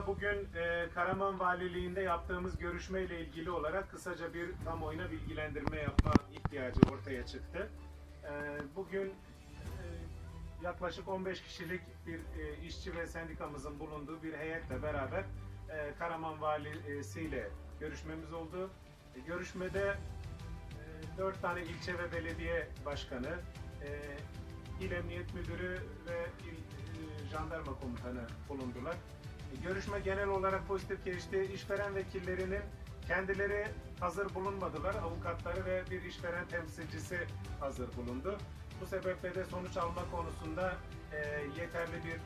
Bugün e, Karaman Valiliğinde yaptığımız görüşme ile ilgili olarak kısaca bir kamuoyuna bilgilendirme yapma ihtiyacı ortaya çıktı. E, bugün e, yaklaşık 15 kişilik bir e, işçi ve sendikamızın bulunduğu bir heyetle beraber e, Karaman Valisi ile görüşmemiz oldu. E, görüşmede e, 4 tane ilçe ve belediye başkanı, e, il emniyet müdürü ve il e, jandarma komutanı bulundular. E, Görüşme genel olarak pozitif geçti. İşveren vekillerinin kendileri hazır bulunmadılar. Avukatları ve bir işveren temsilcisi hazır bulundu. Bu sebeple de sonuç alma konusunda e, yeterli bir e,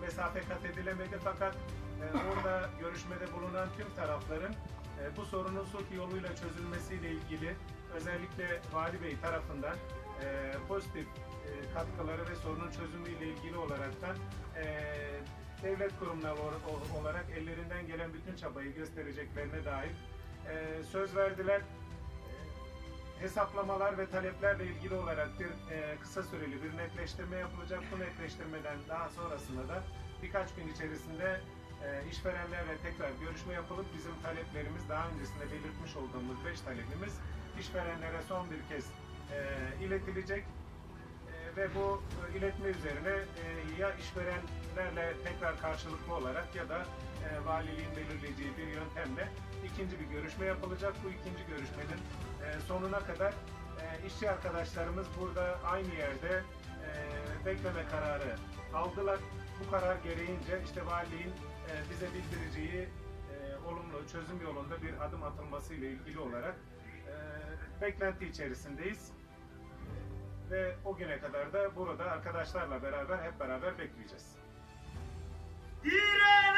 mesafe kat edilemedi fakat e, orada görüşmede bulunan tüm tarafların e, bu sorunun sulh yoluyla çözülmesiyle ilgili özellikle Vali Bey tarafından e, pozitif e, katkıları ve sorunun çözümüyle ilgili olaraktan e, devlet kurumları olarak ellerinden gelen bütün çabayı göstereceklerine dair e, söz verdiler. E, hesaplamalar ve taleplerle ilgili olarak bir e, kısa süreli bir netleştirme yapılacak. Bu netleştirmeden daha sonrasında da birkaç gün içerisinde e, işverenlerle tekrar görüşme yapılıp bizim taleplerimiz daha öncesinde belirtmiş olduğumuz 5 talebimiz işverenlere son bir kez e, iletilecek. Ve bu e, iletme üzerine e, ya işverenlerle tekrar karşılıklı olarak ya da e, valiliğin belirleyeceği bir yöntemle ikinci bir görüşme yapılacak. Bu ikinci görüşmenin sonuna kadar işçi arkadaşlarımız burada aynı yerde bekleme kararı aldılar. Bu karar gereğince işte valiliğin bize bildireceği olumlu çözüm yolunda bir adım atılması ile ilgili olarak beklenti içerisindeyiz ve o güne kadar da burada arkadaşlarla beraber hep beraber bekleyeceğiz. Direk!